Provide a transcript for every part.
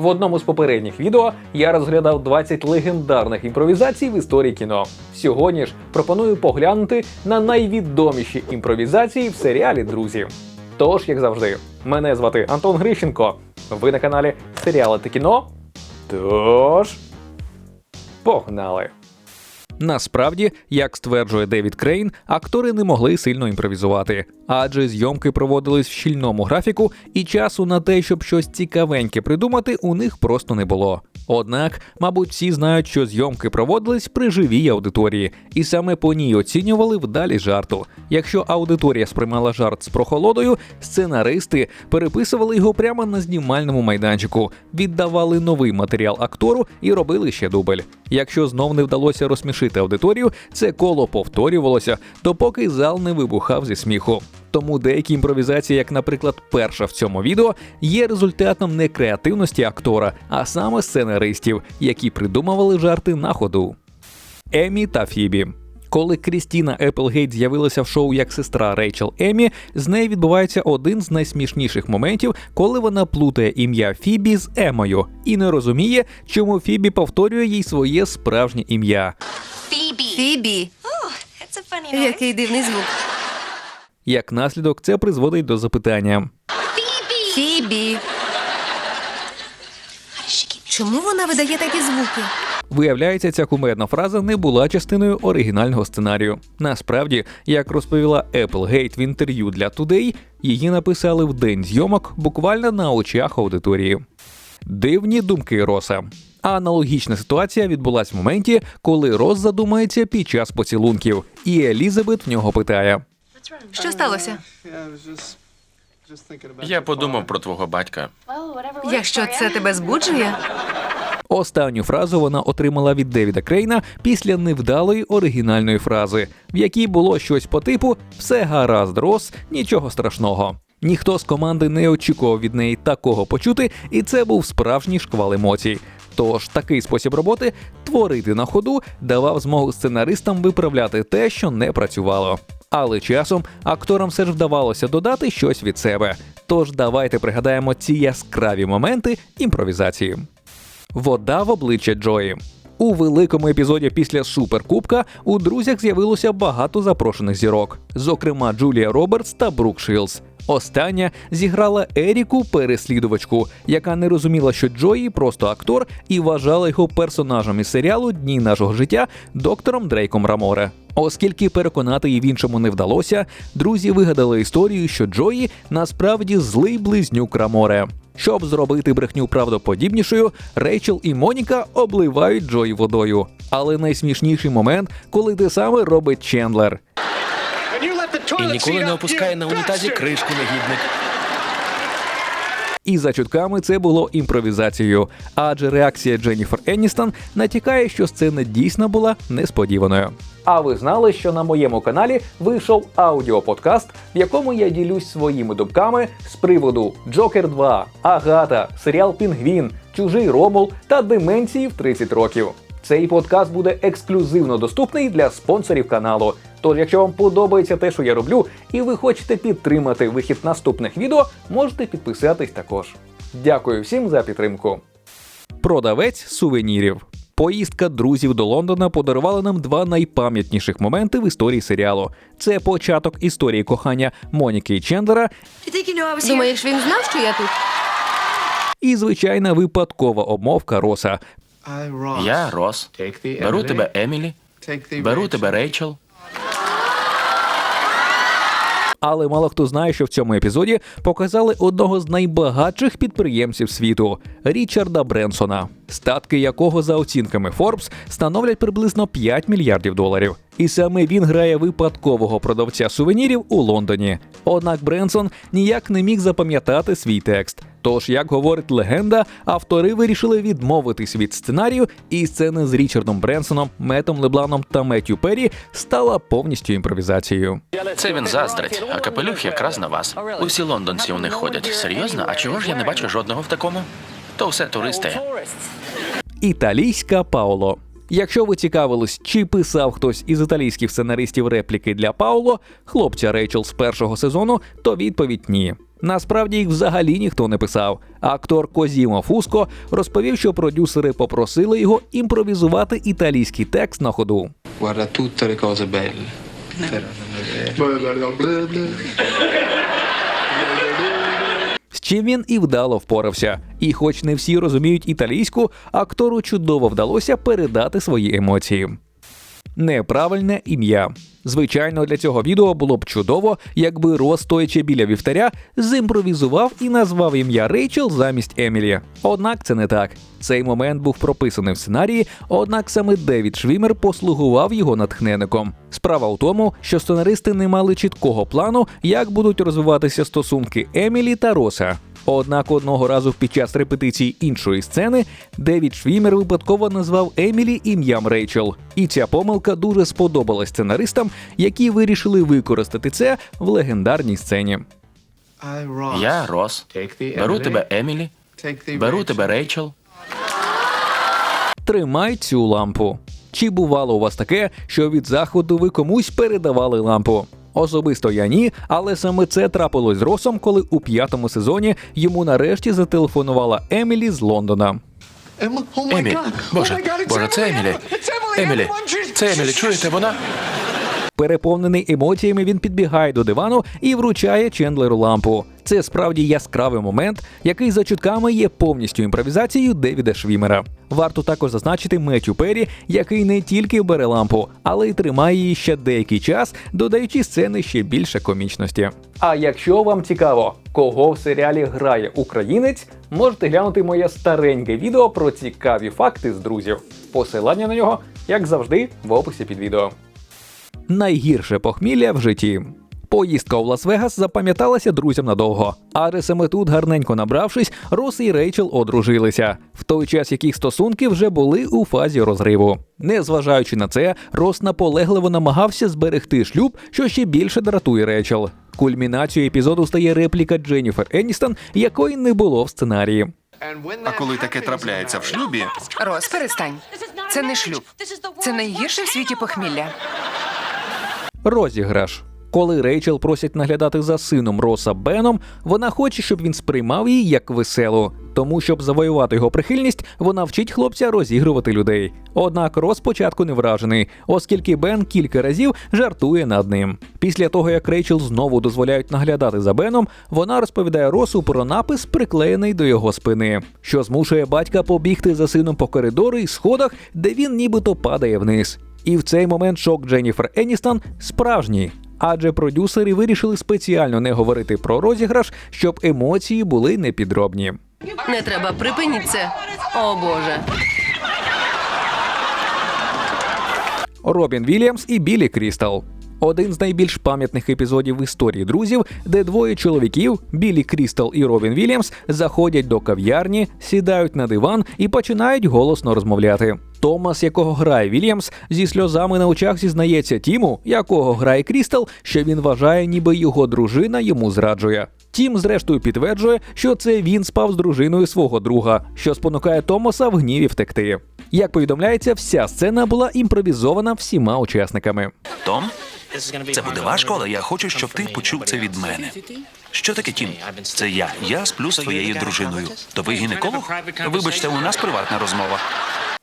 В одному з попередніх відео я розглядав 20 легендарних імпровізацій в історії кіно. Сьогодні ж пропоную поглянути на найвідоміші імпровізації в серіалі Друзі. Тож, як завжди, мене звати Антон Грищенко. Ви на каналі Серіали та кіно. Тож, погнали! Насправді, як стверджує Девід Крейн, актори не могли сильно імпровізувати, адже зйомки проводились в щільному графіку, і часу на те, щоб щось цікавеньке придумати, у них просто не було. Однак, мабуть, всі знають, що зйомки проводились при живій аудиторії, і саме по ній оцінювали вдалі жарту. Якщо аудиторія сприймала жарт з прохолодою, сценаристи переписували його прямо на знімальному майданчику, віддавали новий матеріал актору і робили ще дубль. Якщо знов не вдалося розсмішити аудиторію, це коло повторювалося, допоки зал не вибухав зі сміху. Тому деякі імпровізації, як, наприклад, перша в цьому відео, є результатом не креативності актора, а саме сценаристів, які придумували жарти на ходу. Емі та Фібі. Коли Крістіна Еплгейт з'явилася в шоу як сестра Рейчел Емі, з нею відбувається один з найсмішніших моментів, коли вона плутає ім'я Фібі з Емою і не розуміє, чому Фібі повторює їй своє справжнє ім'я. Фібі. A. Який дивний звук. Як наслідок, це призводить до запитання. Фібі. Чому вона видає такі звуки? Виявляється, ця кумедна фраза не була частиною оригінального сценарію. Насправді, як розповіла Applegate в інтерв'ю для Today, її написали в день зйомок буквально на очах аудиторії. Дивні думки Роса. Аналогічна ситуація відбулась в моменті, коли Рос задумається під час поцілунків, і Елізабет в нього питає: Що сталося? Я подумав про твого батька. Якщо це тебе збуджує, Останню фразу вона отримала від Девіда Крейна після невдалої оригінальної фрази, в якій було щось по типу Все гаразд, Рос, нічого страшного. Ніхто з команди не очікував від неї такого почути, і це був справжній шквал емоцій. Тож такий спосіб роботи творити на ходу давав змогу сценаристам виправляти те, що не працювало. Але часом акторам все ж вдавалося додати щось від себе. Тож давайте пригадаємо ці яскраві моменти імпровізації. Вода в обличчя Джої. У великому епізоді після суперкубка у друзях з'явилося багато запрошених зірок, зокрема Джулія Робертс та Брук Шилз. Остання зіграла Еріку переслідувачку, яка не розуміла, що Джої просто актор і вважала його персонажем із серіалу Дні нашого життя доктором Дрейком Раморе. Оскільки переконати її в іншому не вдалося, друзі вигадали історію, що Джої насправді злий близнюк Раморе. Щоб зробити брехню правдоподібнішою, Рейчел і Моніка обливають Джої водою. Але найсмішніший момент, коли те саме робить Чендлер. І ніколи не опускає на унітазі кришку негідник. І за чутками це було імпровізацією, адже реакція Дженніфер Енністон натякає, що сцена дійсно була несподіваною. А ви знали, що на моєму каналі вийшов аудіоподкаст, в якому я ділюсь своїми думками з приводу Джокер 2, Агата, серіал Пінгвін, Чужий Ромул та деменції в 30 років. Цей подкаст буде ексклюзивно доступний для спонсорів каналу. Тож, якщо вам подобається те, що я роблю, і ви хочете підтримати вихід наступних відео, можете підписатись також. Дякую всім за підтримку. Продавець сувенірів. Поїздка друзів до Лондона подарувала нам два найпам'ятніших моменти в історії серіалу. Це початок історії кохання Моніки і Чендера думаєш, він знав, що я тут? і звичайна випадкова обмовка Роса. Я Рос. Беру тебе Емілі. Беру тебе Рейчел. Але мало хто знає, що в цьому епізоді показали одного з найбагатших підприємців світу Річарда Бренсона, статки якого за оцінками Forbes становлять приблизно 5 мільярдів доларів. І саме він грає випадкового продавця сувенірів у Лондоні. Однак Бренсон ніяк не міг запам'ятати свій текст. Тож, як говорить легенда, автори вирішили відмовитись від сценарію, і сцена з Річардом Бренсоном, Метом Лебланом та Меттю Перрі стала повністю імпровізацією. Це він заздрить, а капелюх якраз на вас. Усі лондонці у них ходять. Серйозно? А чого ж я не бачу жодного в такому? То все туристи. Італійська Пауло. Якщо ви цікавились, чи писав хтось із італійських сценаристів репліки для Пауло, хлопця Рейчел з першого сезону, то відповідь ні. Насправді їх взагалі ніхто не писав. Актор Козімо Фуско розповів, що продюсери попросили його імпровізувати італійський текст на ходу. Guarda tutte le cose belle. З чим він і вдало впорався. І, хоч не всі розуміють італійську, актору чудово вдалося передати свої емоції. Неправильне ім'я. Звичайно, для цього відео було б чудово, якби Рос, стоячи біля вівтаря, зімпровізував і назвав ім'я Рейчел замість Емілі. Однак це не так. Цей момент був прописаний в сценарії, однак саме Девід Швімер послугував його натхненником. Справа в тому, що сценаристи не мали чіткого плану, як будуть розвиватися стосунки Емілі та Роса. Однак одного разу під час репетиції іншої сцени Девід Швімер випадково назвав Емілі ім'ям Рейчел. І ця помилка дуже сподобалась сценаристам, які вирішили використати це в легендарній сцені. Я Рос. Беру тебе Емілі, беру тебе Рейчел. Тримай цю лампу. Чи бувало у вас таке, що від заходу ви комусь передавали лампу? Особисто я ні, але саме це трапилось з Росом, коли у п'ятому сезоні йому нарешті зателефонувала Емілі з Лондона. Emma, oh Емілі. Боже, oh Боже, це Емілі. Емілі, це Емілі, чуєте, вона? Переповнений емоціями, він підбігає до дивану і вручає Чендлеру лампу. Це справді яскравий момент, який за чутками є повністю імпровізацією Девіда Швімера. Варто також зазначити Меттю Перрі, який не тільки бере лампу, але й тримає її ще деякий час, додаючи сцени ще більше комічності. А якщо вам цікаво, кого в серіалі грає українець, можете глянути моє стареньке відео про цікаві факти з друзів. Посилання на нього, як завжди, в описі під відео. Найгірше похмілля в житті. Поїздка у Лас-Вегас запам'яталася друзям надовго, адже саме тут, гарненько набравшись, Рос і Рейчел одружилися, в той час як їх стосунки вже були у фазі розриву. Незважаючи на це, Рос наполегливо намагався зберегти шлюб, що ще більше дратує Рейчел. Кульмінацією епізоду стає репліка Дженніфер Еністон, якої не було в сценарії. А коли таке трапляється в шлюбі, Рос, перестань. Це не шлюб. Це найгірше в світі похмілля. Розіграш. Коли Рейчел просять наглядати за сином Роса Беном, вона хоче, щоб він сприймав її як веселу. Тому, щоб завоювати його прихильність, вона вчить хлопця розігрувати людей. Однак Рос спочатку не вражений, оскільки Бен кілька разів жартує над ним. Після того, як Рейчел знову дозволяють наглядати за Беном, вона розповідає Росу про напис, приклеєний до його спини, що змушує батька побігти за сином по коридору і сходах, де він нібито падає вниз. І в цей момент шок Дженніфер Еністон справжній. Адже продюсери вирішили спеціально не говорити про розіграш, щоб емоції були непідробні. Не треба, припиніться. О Боже. Робін Вільямс і Білі Крістал. Один з найбільш пам'ятних епізодів в історії друзів, де двоє чоловіків, Білі Крістал і Робін Вільямс, заходять до кав'ярні, сідають на диван і починають голосно розмовляти. Томас, якого грає Вільямс, зі сльозами на очах зізнається Тіму, якого грає Крістал, що він вважає, ніби його дружина йому зраджує. Тім, зрештою, підтверджує, що це він спав з дружиною свого друга, що спонукає Томаса в гніві втекти. Як повідомляється, вся сцена була імпровізована всіма учасниками. Том, це буде важко, але я хочу, щоб ти почув це від мене. Що таке Тім? Це я. Я сплю з твоєю дружиною. То ви гінеколог? Вибачте, у нас приватна розмова.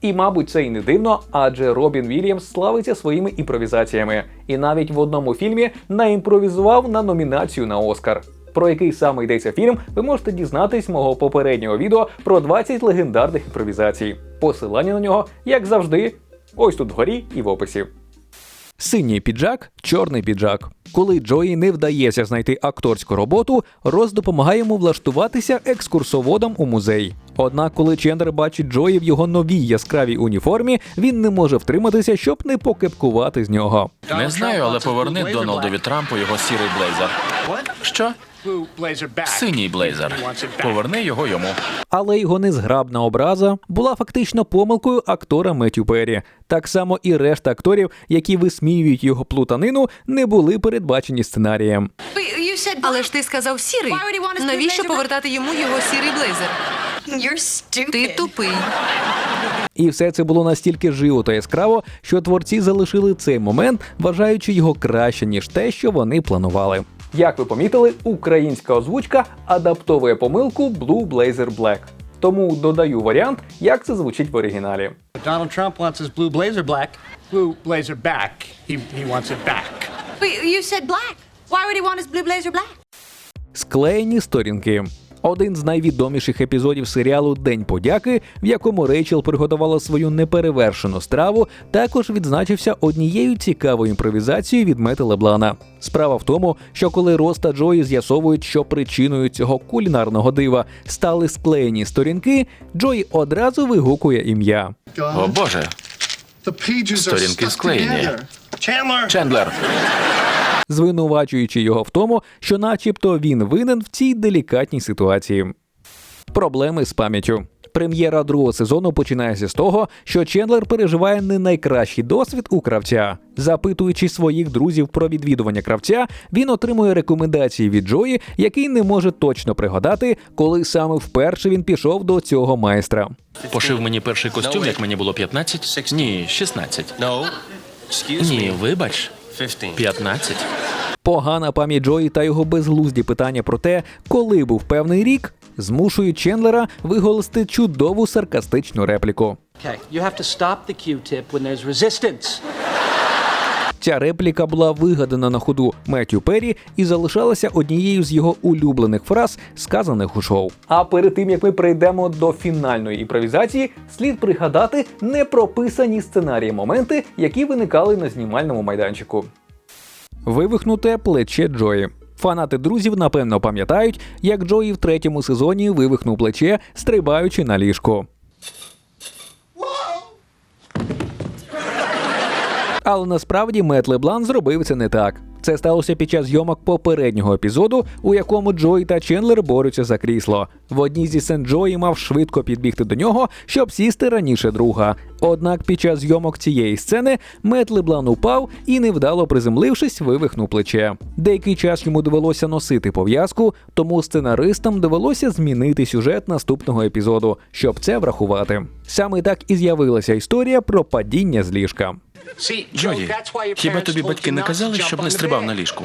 І, мабуть, це і не дивно, адже Робін Вільямс славиться своїми імпровізаціями, і навіть в одному фільмі наімпровізував на номінацію на Оскар. Про який саме йдеться фільм, ви можете дізнатись мого попереднього відео про 20 легендарних імпровізацій. Посилання на нього, як завжди, ось тут вгорі і в описі. Синій піджак, чорний піджак. Коли Джої не вдається знайти акторську роботу, Рос допомагає йому влаштуватися екскурсоводом у музей. Однак, коли Чендер бачить Джої в його новій яскравій уніформі, він не може втриматися, щоб не покепкувати з нього. Не знаю, але поверни Дональдові Трампу його сірий блейзер. Що? Синій блейзер. Поверни його йому. Але його незграбна образа була фактично помилкою актора Меттю Перрі. Так само і решта акторів, які висміюють його плутанину, не були передбачені сценарієм. Але ж ти сказав сірий. Навіщо повертати йому його сірий блейзер? Ти тупий. І все це було настільки живо та яскраво, що творці залишили цей момент, вважаючи його краще, ніж те, що вони планували. Як ви помітили, українська озвучка адаптовує помилку Blue Blazer Black. Тому додаю варіант, як це звучить в оригіналі. Donald Trump wants his blue blazer black. Blue blazer back. He, he wants it back. But you said black. Why would he want his blue blazer black? Склеєні сторінки. Один з найвідоміших епізодів серіалу День подяки, в якому Рейчел приготувала свою неперевершену страву, також відзначився однією цікавою імпровізацією від Мети Леблана. Справа в тому, що коли Рос та Джої з'ясовують, що причиною цього кулінарного дива стали склеєні сторінки, Джої одразу вигукує ім'я. О боже, сторінки склеєні. Chandler! Чендлер, звинувачуючи його в тому, що, начебто, він винен в цій делікатній ситуації. Проблеми з пам'яттю. Прем'єра другого сезону починається з того, що Чендлер переживає не найкращий досвід у кравця. Запитуючи своїх друзів про відвідування кравця, він отримує рекомендації від Джої, який не може точно пригадати, коли саме вперше він пішов до цього майстра. пошив мені перший костюм, як мені було 15? Ні, 16. Ні, вибач, 15. 15. Погана пам'ять Джої та його безглузді питання про те, коли був певний рік, змушують Чендлера виголосити чудову саркастичну репліку. Okay, you have to stop the Q-tip when there's resistance. Ця репліка була вигадана на ходу Меттю Перрі і залишалася однією з його улюблених фраз, сказаних у шоу. А перед тим як ми перейдемо до фінальної імпровізації, слід пригадати непрописані сценарії моменти, які виникали на знімальному майданчику. Вивихнуте плече Джої. Фанати друзів напевно пам'ятають, як Джої в третьому сезоні вивихнув плече, стрибаючи на ліжко. Але насправді Мет Леблан зробив це не так. Це сталося під час зйомок попереднього епізоду, у якому Джої та Чендлер борються за крісло. В одній зі сцен Джої мав швидко підбігти до нього, щоб сісти раніше друга. Однак під час зйомок цієї сцени Мет Леблан упав і, невдало приземлившись, вивихнув плече. Деякий час йому довелося носити пов'язку, тому сценаристам довелося змінити сюжет наступного епізоду, щоб це врахувати. Саме так і з'явилася історія про падіння з ліжка. Джої, хіба тобі батьки не казали, щоб не стрибав на ліжку?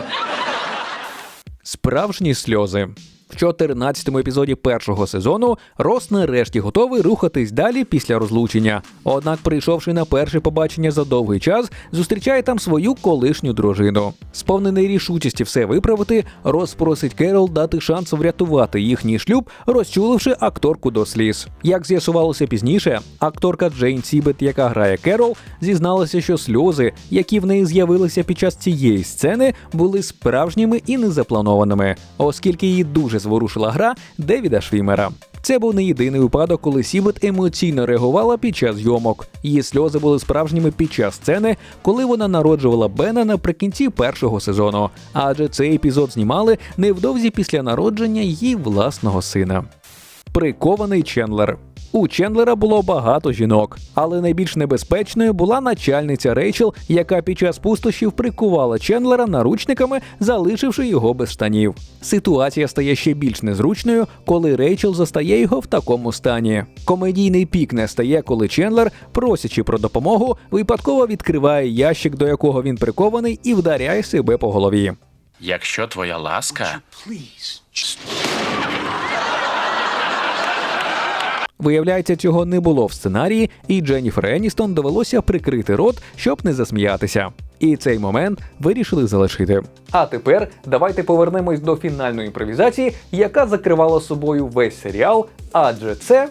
Справжні сльози. В 14-му епізоді першого сезону Рос нарешті готовий рухатись далі після розлучення. Однак, прийшовши на перше побачення за довгий час, зустрічає там свою колишню дружину. Сповнений рішучості все виправити, Рос просить Керол дати шанс врятувати їхній шлюб, розчуливши акторку до сліз. Як з'ясувалося пізніше, акторка Джейн Сібет, яка грає Керол, зізналася, що сльози, які в неї з'явилися під час цієї сцени, були справжніми і незапланованими, оскільки її дуже зворушила гра Девіда Швімера. Це був не єдиний випадок, коли Сібет емоційно реагувала під час зйомок. Її сльози були справжніми під час сцени, коли вона народжувала Бена наприкінці першого сезону. Адже цей епізод знімали невдовзі після народження її власного сина. Прикований Чендлер. У Чендлера було багато жінок, але найбільш небезпечною була начальниця Рейчел, яка під час пустощів прикувала Чендлера наручниками, залишивши його без штанів. Ситуація стає ще більш незручною, коли Рейчел застає його в такому стані. Комедійний пік не стає, коли Чендлер, просячи про допомогу, випадково відкриває ящик, до якого він прикований, і вдаряє себе по голові. Якщо твоя ласка, Виявляється, цього не було в сценарії, і Дженніфер Еністон довелося прикрити рот, щоб не засміятися. І цей момент вирішили залишити. А тепер давайте повернемось до фінальної імпровізації, яка закривала собою весь серіал, адже це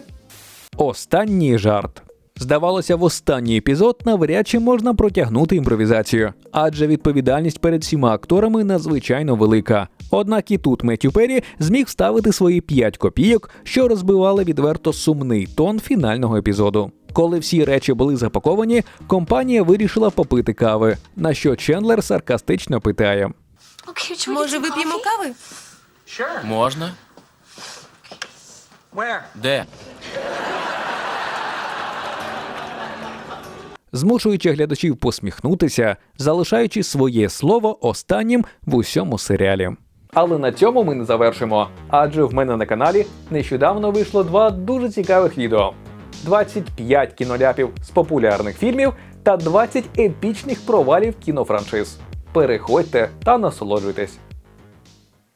останній жарт. Здавалося, в останній епізод навряд чи можна протягнути імпровізацію, адже відповідальність перед всіма акторами надзвичайно велика. Однак і тут Меттю Перрі зміг вставити свої 5 копійок, що розбивали відверто сумний тон фінального епізоду. Коли всі речі були запаковані, компанія вирішила попити кави, на що Чендлер саркастично питає: Може, вип'ємо кави? можна? Де? змушуючи глядачів посміхнутися, залишаючи своє слово останнім в усьому серіалі. Але на цьому ми не завершимо. Адже в мене на каналі нещодавно вийшло два дуже цікавих відео: 25 кіноляпів з популярних фільмів та 20 епічних провалів кінофраншиз. Переходьте та насолоджуйтесь.